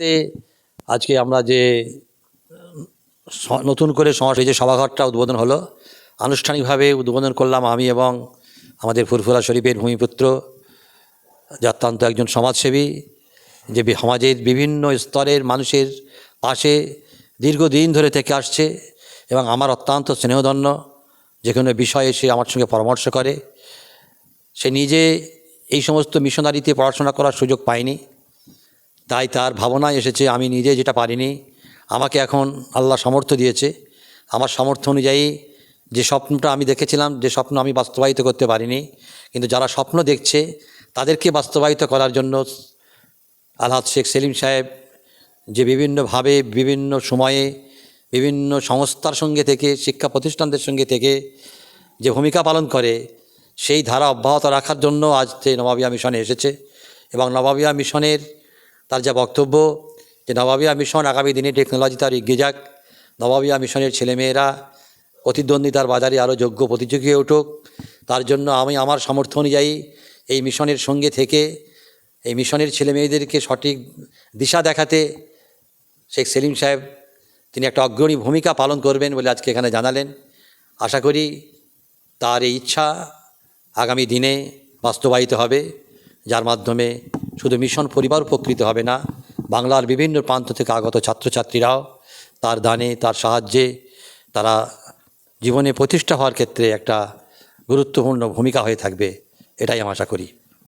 তে আজকে আমরা যে নতুন করে সমাজ যে সভাঘরটা উদ্বোধন হলো, আনুষ্ঠানিকভাবে উদ্বোধন করলাম আমি এবং আমাদের ফুরফুরা শরীফের ভূমিপুত্র যাত্রান্ত একজন সমাজসেবী, যে সমাজের বিভিন্ন স্তরের মানুষের পাশে দীর্ঘদিন ধরে থেকে আসছে এবং আমার অত্যন্ত স্নেহধন্য, যে কোনো বিষয়ে সে আমার সঙ্গে পরামর্শ করে। সে নিজে এই সমস্ত মিশনারিতে পড়াশোনা করার সুযোগ পায়নি। তাই তার ভাবনায় এসেছে, আমি নিজে যেটা পারিনি, আমাকে এখন আল্লাহ সামর্থ্য দিয়েছে। আমার সামর্থ্য অনুযায়ী যে স্বপ্নটা আমি দেখেছিলাম, যে স্বপ্ন আমি বাস্তবায়িত করতে পারিনি, কিন্তু যারা স্বপ্ন দেখছে, তাদেরকে বাস্তবায়িত করার জন্য আলহাদ শেখ সেলিম সাহেব যে বিভিন্নভাবে, বিভিন্ন সময়ে, বিভিন্ন সংস্থার সঙ্গে থেকে, শিক্ষা প্রতিষ্ঠানদের সঙ্গে থেকে যে ভূমিকা পালন করে, সেই ধারা অব্যাহত রাখার জন্য আজ নবাবিয়া মিশনে এসেছে এবং নবাবিয়া মিশনের তার যা বক্তব্য যে নবাবিয়া মিশন আগামী দিনে টেকনোলজি তার এগিয়ে যাক নবাবিয়া মিশনের ছেলেমেয়েরা প্রতিদ্বন্দ্বিতার বাজারে আরও যোগ্য প্রতিযোগী উঠুক। তার জন্য আমি আমার সামর্থ্য অনুযায়ী এই মিশনের সঙ্গে থেকে এই মিশনের ছেলে মেয়েদেরকে সঠিক দিশা দেখাতে শেখ সেলিম সাহেব তিনি একটা অগ্রণী ভূমিকা পালন করবেন বলে আজকে এখানে জানালেন। আশা করি তার এই ইচ্ছা আগামী দিনে বাস্তবায়িত হবে, যার মাধ্যমে শুধু মিশন পরিবার উপকৃত হবে না, বাংলার বিভিন্ন প্রান্ত থেকে আগত ছাত্রছাত্রীরাও তার দানে, তার সাহায্যে তারা জীবনে প্রতিষ্ঠা হওয়ার ক্ষেত্রে একটা গুরুত্বপূর্ণ ভূমিকা হয়ে থাকবে, এটাই আমি আশা করি।